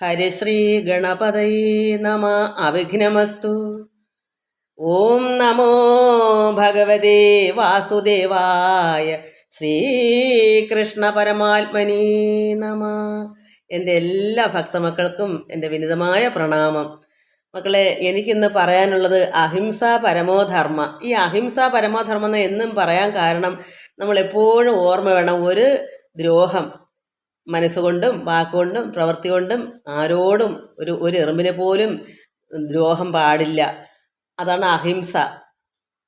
ഹരിശ്രീ ഗണപതൈ നമ അവിഘ്നമസ്തു ഓം നമോ ഭഗവതേ വാസുദേവായ ശ്രീകൃഷ്ണ പരമാത്മനി നമ എന്റെ എല്ലാ ഭക്തമക്കൾക്കും എന്റെ വിനിതമായ പ്രണാമം. മക്കളെ എനിക്കിന്ന് പറയാനുള്ളത് അഹിംസ പരമോധർമ്മ. ഈ അഹിംസ പരമോധർമ്മം എന്ന് എന്നും പറയാൻ കാരണം നമ്മളെപ്പോഴും ഓർമ്മ വേണം ഒരു ദ്രോഹം. മനസ്സുകൊണ്ടും വാക്കുകൊണ്ടും പ്രവൃത്തി കൊണ്ടും ആരോടും ഒരു ഒരു എറുമ്പിനെ പോലും ദ്രോഹം പാടില്ല. അതാണ് അഹിംസ.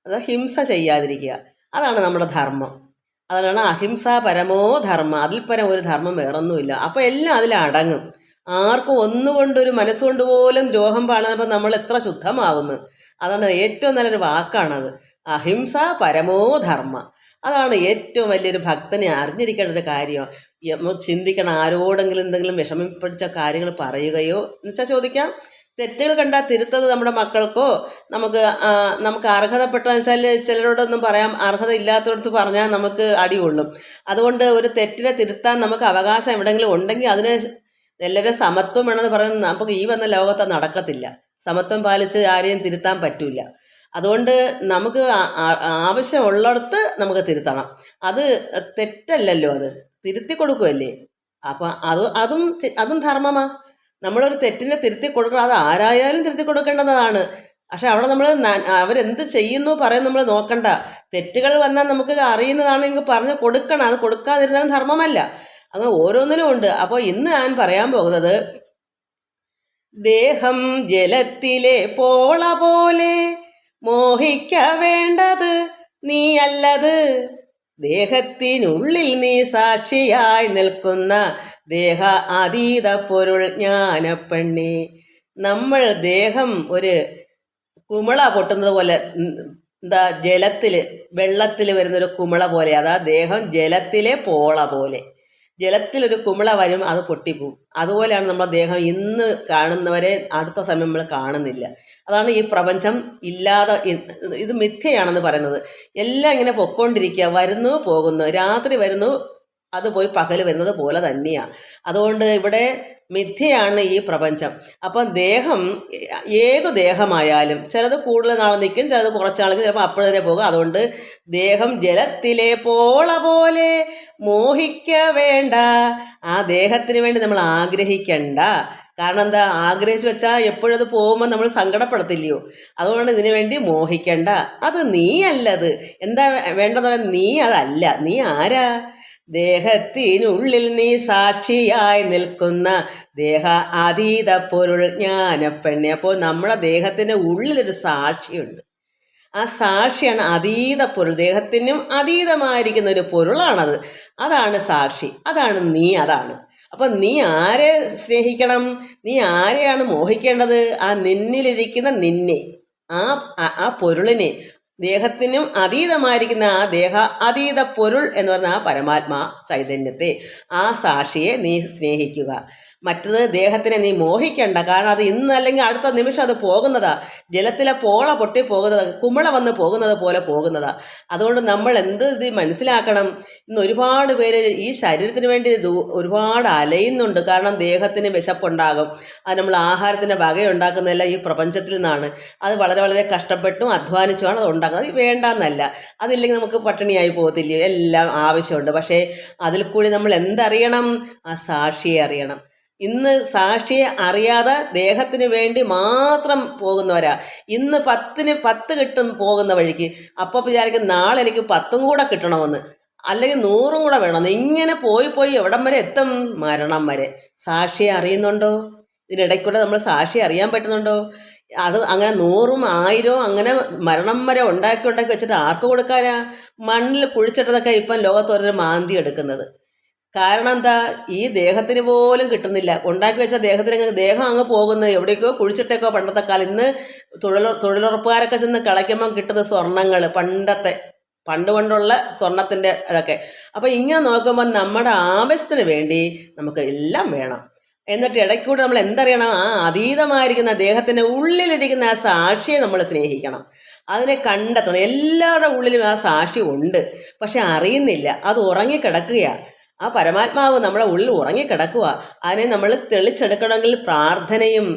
അത് ഹിംസ ചെയ്യാതിരിക്കുക. അതാണ് നമ്മുടെ ധർമ്മം. അതാണ് അഹിംസ പരമോ ധർമ്മ. അതിൽ പരം ഒരു ധർമ്മം വേറൊന്നുമില്ല. അപ്പോൾ എല്ലാം അതിലടങ്ങും ആർക്കും ഒന്നുകൊണ്ടൊരു മനസ്സുകൊണ്ട് പോലും ദ്രോഹം പാടുന്നപ്പോൾ നമ്മൾ എത്ര ശുദ്ധമാവുന്നു. അതാണ് ഏറ്റവും നല്ലൊരു വാക്കാണത്. അഹിംസ പരമോ ധർമ്മ. അതാണ് ഏറ്റവും വലിയൊരു ഭക്തനെ അറിഞ്ഞിരിക്കേണ്ട ഒരു കാര്യം. ചിന്തിക്കണം ആരോടെങ്കിലും എന്തെങ്കിലും വിഷമിപ്പിടിച്ച കാര്യങ്ങൾ പറയുകയോ എന്നുവെച്ചാൽ ചോദിക്കാം. തെറ്റുകൾ കണ്ടാൽ തിരുത്തത് നമ്മുടെ മക്കൾക്കോ? നമുക്ക് നമുക്ക് അർഹതപ്പെട്ട വെച്ചാൽ ചിലരോടൊന്നും പറയാം അർഹത ഇല്ലാത്തടത്ത് പറഞ്ഞാൽ നമുക്ക് അടികൊള്ളും. അതുകൊണ്ട് ഒരു തെറ്റിനെ തിരുത്താൻ നമുക്ക് അവകാശം എവിടെയെങ്കിലും ഉണ്ടെങ്കിൽ അതിന് എല്ലാവരും സമത്വം വേണമെന്ന് പറയുന്നത് നമുക്ക് ഈ വന്ന ലോകത്ത് നടക്കത്തില്ല. സമത്വം പാലിച്ച് ആരെയും തിരുത്താൻ പറ്റില്ല അതുകൊണ്ട് നമുക്ക് ആവശ്യമുള്ളിടത്ത് നമുക്ക് തിരുത്തണം. അത് തെറ്റല്ലല്ലോ അത്. തിരുത്തി കൊടുക്കുമല്ലേ അപ്പം അത് അതും അതും ധർമ്മമാ. നമ്മളൊരു തെറ്റിനെ തിരുത്തി കൊടുക്കണം. അത് ആരായാലും തിരുത്തി കൊടുക്കേണ്ടതാണ്. പക്ഷെ അവിടെ നമ്മൾ അവരെന്ത് ചെയ്യുന്നു പറയും നമ്മൾ നോക്കണ്ട. തെറ്റുകൾ വന്നാൽ നമുക്ക് അറിയുന്നതാണെങ്കിൽ പറഞ്ഞ് കൊടുക്കണം. അത് കൊടുക്കാതിരുന്നാലും ധർമ്മമല്ല. അങ്ങനെ ഓരോന്നിനും ഉണ്ട്. അപ്പോൾ ഇന്ന് ഞാൻ പറയാൻ പോകുന്നത് ദേഹം ജലത്തിലെ പോള പോലെ മോഹിക്ക വേണ്ടത് നീ നീയല്ലത്. ദേഹത്തിനുള്ളിൽ നീ സാക്ഷിയായി നിൽക്കുന്ന ദേഹ അതീത പൊരുൾ ജ്ഞാനപ്പെണ്ണി. നമ്മൾ ദേഹം ഒരു കുമിള പൊട്ടുന്നത് പോലെ എന്താ ജലത്തിൽ വെള്ളത്തിൽ വരുന്നൊരു കുമിള പോലെ അതാ ദേഹം ജലത്തിലെ പോള പോലെ. ജലത്തിലൊരു കുമിള വരും അത് പൊട്ടിപ്പോവും. അതുപോലെയാണ് നമ്മുടെ ദേഹം ഇന്ന് കാണുന്നവരെ അടുത്ത സമയം നമ്മൾ കാണുന്നില്ല. അതാണ് ഈ പ്രപഞ്ചം ഇല്ലാതെ ഇത് മിഥ്യയാണെന്ന് പറയുന്നത്. എല്ലാം ഇങ്ങനെ പൊക്കോണ്ടിരിക്കുക വരുന്നു പോകുന്നു. രാത്രി വരുന്നു അത് പോയി പകൽ വരുന്നത് പോലെ തന്നെയാണ് അതുകൊണ്ട് ഇവിടെ മിഥ്യയാണ് ഈ പ്രപഞ്ചം. അപ്പം ദേഹം ഏതു ദേഹമായാലും ചിലത് കൂടുതൽ നാൾ നിൽക്കും ചിലത് കുറച്ച് ചിലപ്പോൾ അപ്പോൾ തന്നെ പോകും. അതുകൊണ്ട് ദേഹം ജലത്തിലെ പോള പോലെ മോഹിക്ക വേണ്ട. ആ ദേഹത്തിന് വേണ്ടി നമ്മൾ ആഗ്രഹിക്കണ്ട. കാരണം എന്താ? ആഗ്രഹിച്ച് വെച്ചാൽ എപ്പോഴത് പോകുമ്പോൾ നമ്മൾ സങ്കടപ്പെടത്തില്ലയോ? അതുകൊണ്ട് ഇതിനു വേണ്ടി മോഹിക്കണ്ട. അത് നീയല്ലത്. എന്താ വേണ്ടെന്ന് പറയാൻ നീ അതല്ല. നീ ആരാ? ദേഹത്തിനുള്ളിൽ നീ സാക്ഷിയായി നിൽക്കുന്ന ദേഹ അതീത പൊരുൾ ജ്ഞാനപ്പെണ്ണി. അപ്പോൾ നമ്മുടെ ദേഹത്തിന്റെ ഉള്ളിലൊരു സാക്ഷിയുണ്ട്. ആ സാക്ഷിയാണ് അതീത പൊരുൾ. ദേഹത്തിനും അതീതമായിരിക്കുന്ന ഒരു പൊരുളാണത്. അതാണ് സാക്ഷി. അതാണ് നീ അതാണ്. അപ്പം നീ ആരെ സ്നേഹിക്കണം? നീ ആരെയാണ് മോഹിക്കേണ്ടത്? ആ നിന്നിലിരിക്കുന്ന നിന്നെ ആ ആ- പൊരുളിനെ ദേഹത്തിനും അതീതമായിരിക്കുന്ന ആ ദേഹ അതീത പൊരുൾ എന്ന് പറഞ്ഞ ആ പരമാത്മാ ചൈതന്യത്തെ ആ സാക്ഷിയെ നീ സ്നേഹിക്കുക. മറ്റത് ദേഹത്തിനെ നീ മോഹിക്കണ്ട. കാരണം അത് ഇന്ന് അല്ലെങ്കിൽ അടുത്ത നിമിഷം അത് പോകുന്നതാ. ജലത്തിലെ പോള പൊട്ടി പോകുന്നത്. കുമിള വന്ന് പോകുന്നത് പോലെ പോകുന്നതാ. അതുകൊണ്ട് നമ്മൾ എന്ത് ഇത് മനസ്സിലാക്കണം? ഇന്ന് ഒരുപാട് പേര് ഈ ശരീരത്തിന് വേണ്ടി ഒരുപാട് അലയുന്നുണ്ട്. കാരണം ദേഹത്തിന് വിശപ്പുണ്ടാകും. അത് നമ്മൾ ആഹാരത്തിന്റെ വകയുണ്ടാക്കുന്നതല്ല ഈ പ്രപഞ്ചത്തിൽ നിന്നാണ്. അത് വളരെ വളരെ കഷ്ടപ്പെട്ടും അധ്വാനിച്ചുമാണ് അത് ഉണ്ടാക്കുന്നത്. വേണ്ടെന്നല്ല. അതില്ലെങ്കിൽ നമുക്ക് പട്ടിണിയായി പോകത്തില്ലയോ? എല്ലാം ആവശ്യമുണ്ട്. പക്ഷേ അതിൽ കൂടി നമ്മൾ എന്തറിയണം? ആ സാക്ഷിയെ അറിയണം. ഇന്ന് സാക്ഷിയെ അറിയാതെ ദേഹത്തിന് വേണ്ടി മാത്രം പോകുന്നവരാ. ഇന്ന് പത്തിന് പത്ത് കിട്ടും പോകുന്ന വഴിക്ക്. അപ്പോൾ വിചാരിക്കും നാളെ എനിക്ക് പത്തും കൂടെ കിട്ടണമെന്ന്. അല്ലെങ്കിൽ നൂറും കൂടെ വേണമെന്ന് ഇങ്ങനെ പോയി പോയി എവിടം വരെ എത്തും? മരണം വരെ. സാക്ഷിയെ അറിയുന്നുണ്ടോ? ഇതിനിടയ്ക്കൂടെ നമ്മൾ സാക്ഷിയെ അറിയാൻ പറ്റുന്നുണ്ടോ? അത് അങ്ങനെ നൂറും ആയിരവും അങ്ങനെ മരണം വരെ ഉണ്ടാക്കി ഉണ്ടാക്കി വെച്ചിട്ട് ആർക്ക് കൊടുക്കാനാ? മണ്ണിൽ കുഴിച്ചിട്ടതൊക്കെ ഇപ്പം ലോകത്ത് ഓരോരുത്തർ മാന്തി എടുക്കുന്നത്. കാരണം എന്താ? ഈ ദേഹത്തിന് പോലും കിട്ടുന്നില്ല. ഉണ്ടാക്കി വെച്ച ദേഹത്തിന് ദേഹം അങ്ങ് പോകുന്നത് എവിടേക്കോ കുഴിച്ചിട്ടേക്കോ പണ്ടത്തെ കാലം. ഇന്ന് തൊഴിൽ തൊഴിലുറപ്പുകാരൊക്കെ ചെന്ന് കളയ്ക്കുമ്പം കിട്ടുന്ന സ്വർണങ്ങൾ പണ്ടത്തെ പണ്ട് കൊണ്ടുള്ള സ്വർണത്തിന്റെ അതൊക്കെ. അപ്പോൾ ഇങ്ങനെ നോക്കുമ്പോൾ നമ്മുടെ ആവശ്യത്തിന് വേണ്ടി നമുക്ക് എല്ലാം വേണം. എന്നിട്ട് ഇടയ്ക്കൂടെ നമ്മൾ എന്തറിയണം? ആ അതീതമായിരിക്കുന്ന ദേഹത്തിന്റെ ഉള്ളിലിരിക്കുന്ന ആ സാക്ഷിയെ നമ്മൾ സ്നേഹിക്കണം. അതിനെ കണ്ടെത്തണം. എല്ലാവരുടെ ഉള്ളിലും ആ സാക്ഷി ഉണ്ട്. പക്ഷെ അറിയുന്നില്ല. അത് ഉറങ്ങിക്കിടക്കുകയാണ്. ആ പരമാത്മാവ് നമ്മളെ ഉള്ളിൽ ഉറങ്ങിക്കിടക്കുക. അതിനെ നമ്മൾ തെളിച്ചെടുക്കണമെങ്കിൽ പ്രാർത്ഥനയും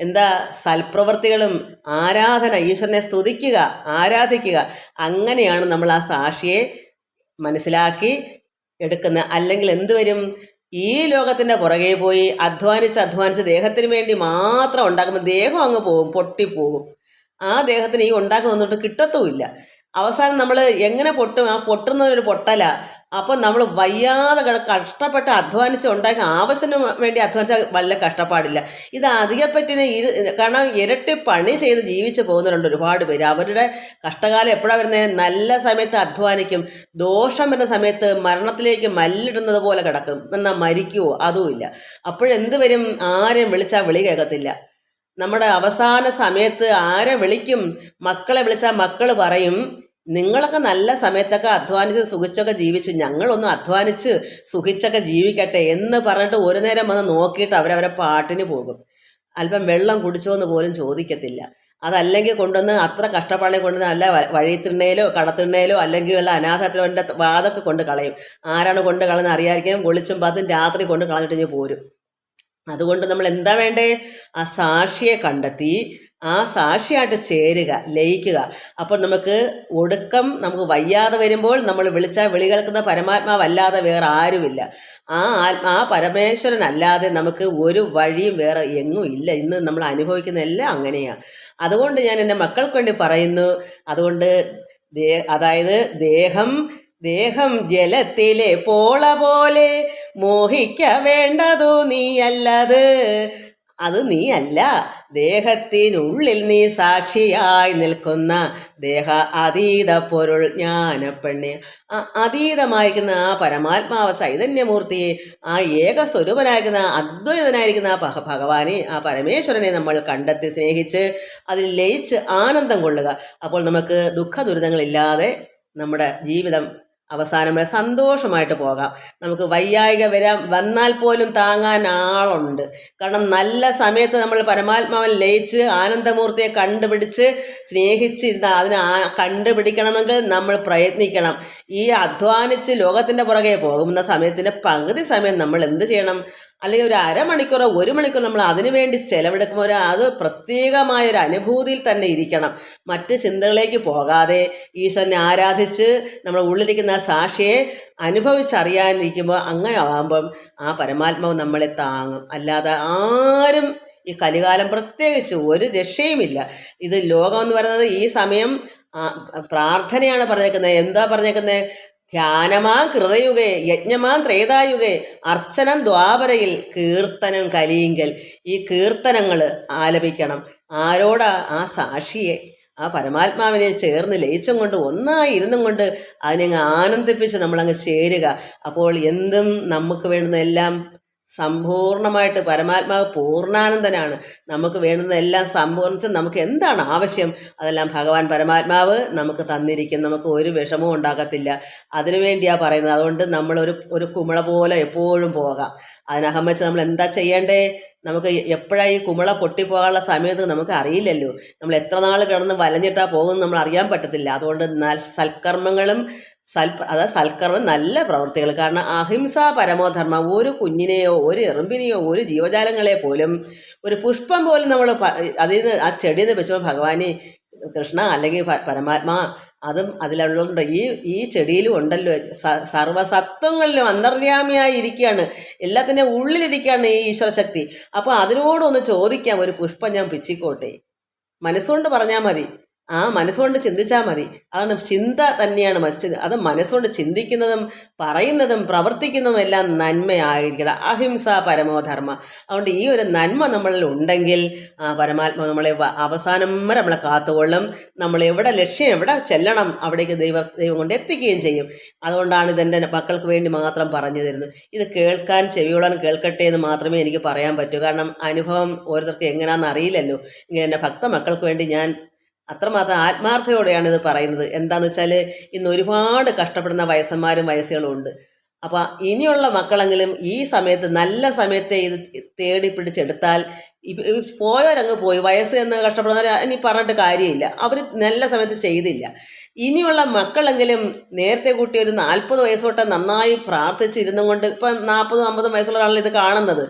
എന്താ സൽപ്രവർത്തികളും ആരാധന ഈശ്വരനെ സ്തുതിക്കുക ആരാധിക്കുക. അങ്ങനെയാണ് നമ്മൾ ആ സാക്ഷിയെ മനസ്സിലാക്കി എടുക്കുന്നത് അല്ലെങ്കിൽ എന്തുവരും ഈ ലോകത്തിന്റെ പുറകെ പോയി അധ്വാനിച്ച് അധ്വാനിച്ച് ദേഹത്തിന് വേണ്ടി മാത്രം ഉണ്ടാക്കുമ്പോൾ ദേഹം അങ്ങ് പോകും പൊട്ടിപ്പോകും. ആ ദേഹത്തിന് ഈ ഉണ്ടാക്കി വന്നിട്ട് കിട്ടത്തുമില്ല. അവസാനം നമ്മൾ എങ്ങനെ പൊട്ടും? ആ പൊട്ടുന്നതൊരു പൊട്ടല. അപ്പം നമ്മൾ വയ്യാതെ കഷ്ടപ്പെട്ട് അധ്വാനിച്ച് ഉണ്ടാക്കി ആവശ്യത്തിന് വേണ്ടി അധ്വാനിച്ചാൽ വല്ല കഷ്ടപ്പാടില്ല. ഇത് അധികപ്പറ്റിന് ഇരു കാരണം ഇരട്ടി പണി ചെയ്ത് ജീവിച്ച് പോകുന്നവരുണ്ട് ഒരുപാട് പേര്. അവരുടെ കഷ്ടകാലം എപ്പോഴാണ് വരുന്നത് നല്ല സമയത്ത് അധ്വാനിക്കും. ദോഷം വരുന്ന സമയത്ത് മരണത്തിലേക്ക് മല്ലിടുന്നത് പോലെ കിടക്കും. എന്നാൽ മരിക്കുമോ അതുമില്ല അപ്പോഴെന്ത് വരും? ആരെയും വിളിച്ചാൽ വിളി കേൾക്കത്തില്ല. നമ്മുടെ അവസാന സമയത്ത് ആരെ വിളിക്കും? മക്കളെ വിളിച്ചാൽ മക്കൾ പറയും. നിങ്ങളൊക്കെ നല്ല സമയത്തൊക്കെ അധ്വാനിച്ച് സുഖിച്ചൊക്കെ ജീവിച്ചു. ഞങ്ങളൊന്ന് അധ്വാനിച്ച് സുഖിച്ചൊക്കെ ജീവിക്കട്ടെ എന്ന് പറഞ്ഞിട്ട് ഒരു നേരം വന്ന് നോക്കിയിട്ട് അവരവരെ പാട്ടിന് പോകും. അല്പം വെള്ളം കുടിച്ചോ എന്ന് പോലും ചോദിക്കത്തില്ല. അതല്ലെങ്കിൽ കൊണ്ടുവന്ന് അത്ര കഷ്ടപ്പാടിനെ കൊണ്ടുവന്ന് അല്ല വഴിത്തിണ്ണയിലോ കടത്തിണ്ണയിലോ അല്ലെങ്കിൽ വല്ല അനാഥത്തിന്റെ വാതൊക്കെ കൊണ്ട് കളയും. ആരാണ് കൊണ്ട് കളയുന്നത് അറിയാതിരിക്കും വെളിച്ചും പാത്തും രാത്രി കൊണ്ട് കളഞ്ഞിട്ട് ഇനി പോരും. അതുകൊണ്ട് നമ്മൾ എന്താ വേണ്ടേ? ആ സാക്ഷിയെ കണ്ടെത്തി ആ സാക്ഷിയായിട്ട് ചേരുക ലയിക്കുക. അപ്പോൾ നമുക്ക് ഒടുക്കം നമുക്ക് വയ്യാതെ വരുമ്പോൾ നമ്മൾ വിളിച്ചാൽ വിളി കേൾക്കുന്ന പരമാത്മാവല്ലാതെ വേറെ ആരുമില്ല. ആ ആ പരമേശ്വരനല്ലാതെ നമുക്ക് ഒരു വഴിയും വേറെ എങ്ങും ഇല്ല. ഇന്ന് നമ്മൾ അനുഭവിക്കുന്ന എല്ലാം അങ്ങനെയാണ് അതുകൊണ്ട് ഞാൻ എന്റെ മക്കൾക്ക് വേണ്ടി പറയുന്നു. അതുകൊണ്ട് ദേ അതായത് ദേഹം ദേഹം ജലത്തിലെ പോള പോലെ മോഹിക്ക വേണ്ടതു നീയല്ലത്. അത് നീയല്ല ദേഹത്തിനുള്ളിൽ നീ സാക്ഷിയായി നിൽക്കുന്ന ദേഹ അതീത പൊരുൾ ജ്ഞാനപ്പെണ്ണി. ആ അതീതമായിരിക്കുന്ന ആ പരമാത്മാവ് ചൈതന്യമൂർത്തിയെ ആ ഏകസ്വരൂപനായിരിക്കുന്ന അദ്വൈതനായിരിക്കുന്ന ആ ഭഗ ഭഗവാനെ ആ പരമേശ്വരനെ നമ്മൾ കണ്ടെത്തി സ്നേഹിച്ച് അതിൽ ലയിച്ച് ആനന്ദം കൊള്ളുക. അപ്പോൾ നമുക്ക് ദുഃഖ ദുരിതങ്ങളില്ലാതെ നമ്മുടെ ജീവിതം അവസാനം വരെ സന്തോഷമായിട്ട് പോകാം. നമുക്ക് വയ്യായിക വരാൻ വന്നാൽ പോലും താങ്ങാൻ ആളുണ്ട്. കാരണം നല്ല സമയത്ത് നമ്മൾ പരമാത്മാവൻ ലയിച്ച് ആനന്ദമൂർത്തിയെ കണ്ടുപിടിച്ച് സ്നേഹിച്ചിരുന്ന അതിനെ കണ്ടുപിടിക്കണമെങ്കിൽ നമ്മൾ പ്രയത്നിക്കണം. ഈ അധ്വാനിച്ച് ലോകത്തിന്റെ പുറകെ പോകുന്ന സമയത്തിന്റെ പകുതി സമയം നമ്മൾ എന്ത് ചെയ്യണം? അല്ലെങ്കിൽ ഒരു അരമണിക്കൂറോ ഒരു മണിക്കൂർ നമ്മൾ അതിനു വേണ്ടി ചെലവെടുക്കുമ്പോൾ ഒരു അത് പ്രത്യേകമായ ഒരു അനുഭൂതിയിൽ തന്നെ ഇരിക്കണം. മറ്റ് ചിന്തകളിലേക്ക് പോകാതെ ഈശ്വരനെ ആരാധിച്ച് നമ്മൾ ഉള്ളിലിരിക്കുന്ന സാക്ഷിയെ അനുഭവിച്ചറിയാനിരിക്കുമ്പോൾ അങ്ങനെ ആകുമ്പം ആ പരമാത്മാവ് നമ്മളെ താങ്ങും. അല്ലാതെ ആരും ഈ കലികാലം പ്രത്യേകിച്ച് ഒരു രക്ഷയുമില്ല. ഇത് ലോകം എന്ന് പറയുന്നത് ഈ സമയം പ്രാർത്ഥനയാണ് പറഞ്ഞേക്കുന്നത് എന്താ പറഞ്ഞേക്കുന്നത് ധ്യാനമാ കൃതയുഗേ യജ്ഞമാ ത്രേതായുഗേ അർച്ചനം ദ്വാപരയിൽ കീർത്തനം കലിയിങ്കൽ. ഈ കീർത്തനങ്ങൾ ആലപിക്കണം. ആരോടാ? ആ സാക്ഷിയെ. ആ പരമാത്മാവിനെ ചേർന്ന് ലയിച്ചും കൊണ്ട് ഒന്നായി ഇരുന്നും കൊണ്ട് അതിനെ അങ്ങ് ആനന്ദിപ്പിച്ച് നമ്മളങ്ങ് ചേരുക. അപ്പോൾ എന്തും നമുക്ക് വേണ്ടുന്ന എല്ലാം സമ്പൂർണമായിട്ട് പരമാത്മാവ് പൂർണാനന്ദനാണ്. നമുക്ക് വേണ്ടുന്നതെല്ലാം സമ്പൂർണിച്ച് നമുക്ക് എന്താണ് ആവശ്യം? അതെല്ലാം ഭഗവാൻ പരമാത്മാവ് നമുക്ക് തന്നിരിക്കും. നമുക്ക് ഒരു വിഷമവും ഉണ്ടാകത്തില്ല. അതിനു വേണ്ടിയാണ് പറയുന്നത്. അതുകൊണ്ട് നമ്മളൊരു ഒരു കുമിള പോലെ എപ്പോഴും പോകാം. അതിനകം വെച്ച് നമ്മൾ എന്താ ചെയ്യേണ്ടേ? നമുക്ക് എപ്പോഴാണ് ഈ കുമിള പൊട്ടിപ്പോകാനുള്ള സമയത്ത് നമുക്ക് അറിയില്ലല്ലോ. നമ്മൾ എത്ര നാൾ കിടന്ന് വലഞ്ഞിട്ടാ പോകുമെന്ന് നമ്മൾ അറിയാൻ പറ്റത്തില്ല. അതുകൊണ്ട് സൽക്കർമ്മങ്ങളും സൽ അതായത് സൽക്കർമ്മം നല്ല പ്രവൃത്തികൾ കാരണം അഹിംസ പരമോധർമ്മം ഒരു കുഞ്ഞിനെയോ ഒരു എറുമ്പിനെയോ ഒരു ജീവജാലങ്ങളെ പോലും ഒരു പുഷ്പം പോലും നമ്മൾ അതിൽ നിന്ന് ആ ചെടിയിൽ നിന്ന് വെച്ചപ്പോൾ ഭഗവാനെ കൃഷ്ണ അല്ലെങ്കിൽ പരമാത്മാ അതും അതിലുള്ളതുകൊണ്ട് ഈ ഈ ചെടിയിലും ഉണ്ടല്ലോ. സർവസത്വങ്ങളിലും അന്തർയാമിയായി ഇരിക്കുകയാണ് എല്ലാത്തിന്റെ ഉള്ളിലിരിക്കുകയാണ് ഈ ഈശ്വര ശക്തി അപ്പോൾ അതിനോടൊന്ന് ചോദിക്കാം. ഒരു പുഷ്പം ഞാൻ പിച്ചിക്കോട്ടെ. മനസ്സുകൊണ്ട് പറഞ്ഞാൽ മതി. ആ മനസ്സുകൊണ്ട് ചിന്തിച്ചാൽ മതി. അതാണ് ചിന്ത തന്നെയാണ് മച്ച് അത് മനസ്സുകൊണ്ട് ചിന്തിക്കുന്നതും പറയുന്നതും പ്രവർത്തിക്കുന്നതും എല്ലാം നന്മയായിരിക്കണം. അഹിംസ പരമോധർമ്മ. അതുകൊണ്ട് ഈ ഒരു നന്മ നമ്മളിൽ ഉണ്ടെങ്കിൽ പരമാത്മ നമ്മളെ അവസാനം വരെ നമ്മളെ കാത്തുകൊള്ളും. നമ്മൾ എവിടെ ലക്ഷ്യം എവിടെ ചെല്ലണം അവിടേക്ക് ദൈവ ദൈവം കൊണ്ട് എത്തിക്കുകയും ചെയ്യും. അതുകൊണ്ടാണ് ഇതെന്റെ മക്കൾക്ക് വേണ്ടി മാത്രം പറഞ്ഞു തരുന്നത്. ഇത് കേൾക്കാൻ ചെവിയോളം കേൾക്കട്ടെ എന്ന് മാത്രമേ എനിക്ക് പറയാൻ പറ്റൂ. കാരണം അനുഭവം ഓരോരുത്തർക്ക് എങ്ങനെയാണെന്ന് അറിയില്ലല്ലോ. ഇങ്ങനെ എന്റെ ഭക്ത മക്കൾക്ക് വേണ്ടി ഞാൻ അത്രമാത്രം ആത്മാർത്ഥയോടെയാണ് ഇത് പറയുന്നത്. എന്താണെന്ന് വെച്ചാൽ ഇന്ന് ഒരുപാട് കഷ്ടപ്പെടുന്ന വയസ്സന്മാരും വയസ്സുകളും ഉണ്ട്. അപ്പോൾ ഇനിയുള്ള മക്കളെങ്കിലും ഈ സമയത്ത് നല്ല സമയത്തെ ഇത് തേടി പിടിച്ചെടുത്താൽ പോയവരങ്ങ് പോയി വയസ്സ് എന്ന് കഷ്ടപ്പെടുന്നവർ ഇനി പറഞ്ഞിട്ട് കാര്യമില്ല. അവർ നല്ല സമയത്ത് ചെയ്തില്ല. ഇനിയുള്ള മക്കളെങ്കിലും നേരത്തെ കൂട്ടി ഒരു നാൽപ്പത് വയസ്സ് തൊട്ട് നന്നായി പ്രാർത്ഥിച്ചിരുന്നും കൊണ്ട് ഇപ്പം നാൽപ്പതും അമ്പതും വയസ്സുള്ള ഒരാളാണ് ഇത് കാണുന്നത്.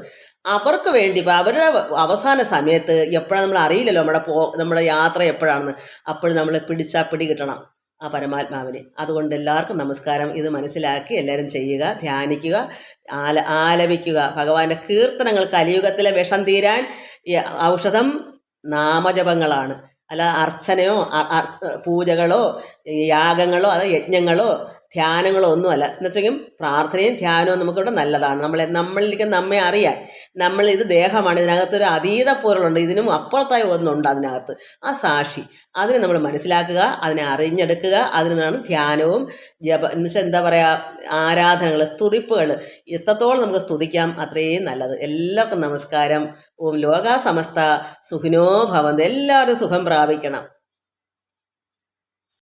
അവർക്ക് വേണ്ടി അവരുടെ അവസാന സമയത്ത് എപ്പോഴാണ് നമ്മൾ അറിയില്ലല്ലോ നമ്മുടെ പോ നമ്മുടെ യാത്ര എപ്പോഴാണെന്ന്. അപ്പോഴും നമ്മൾ പിടിച്ചാൽ പിടി കിട്ടണം ആ പരമാത്മാവിനെ. അതുകൊണ്ട് എല്ലാവർക്കും നമസ്കാരം. ഇത് മനസ്സിലാക്കി എല്ലാവരും ചെയ്യുക ധ്യാനിക്കുക ആല ആലപിക്കുക. ഭഗവാന്റെ കീർത്തനങ്ങൾ കലിയുഗത്തിലെ വിഷം തീരാൻ ഔഷധം നാമജപങ്ങളാണ്. അല്ല അർച്ചനയോ പൂജകളോ യാഗങ്ങളോ അതോ യജ്ഞങ്ങളോ ധ്യാനങ്ങളോ ഒന്നുമല്ല എന്ന് വെച്ചെങ്കിൽ പ്രാർത്ഥനയും ധ്യാനവും നമുക്കിവിടെ നല്ലതാണ്. നമ്മളെ നമ്മളിലേക്ക് നമ്മെ അറിയാൻ നമ്മൾ ഇത് ദേഹമാണ് ഇതിനകത്തൊരു അതീത പൊരുളുണ്ട് ഇതിനും അപ്പുറത്തായി ഒന്നുണ്ട് അതിനകത്ത്. ആ സാക്ഷി അതിനെ നമ്മൾ മനസ്സിലാക്കുക അതിനെ അറിഞ്ഞെടുക്കുക അതിനാണ് ധ്യാനവും ജപ എന്നുവെച്ചാൽ എന്താ പറയുക ആരാധനകൾ സ്തുതിപ്പുകൾ. എത്രത്തോളം നമുക്ക് സ്തുതിക്കാം അത്രയും നല്ലത്. എല്ലാവർക്കും നമസ്കാരം. ഓം ലോകാസമസ്ത സുഖിനോ ഭവന്ത്. എല്ലാവരും സുഖം പ്രാപിക്കണം.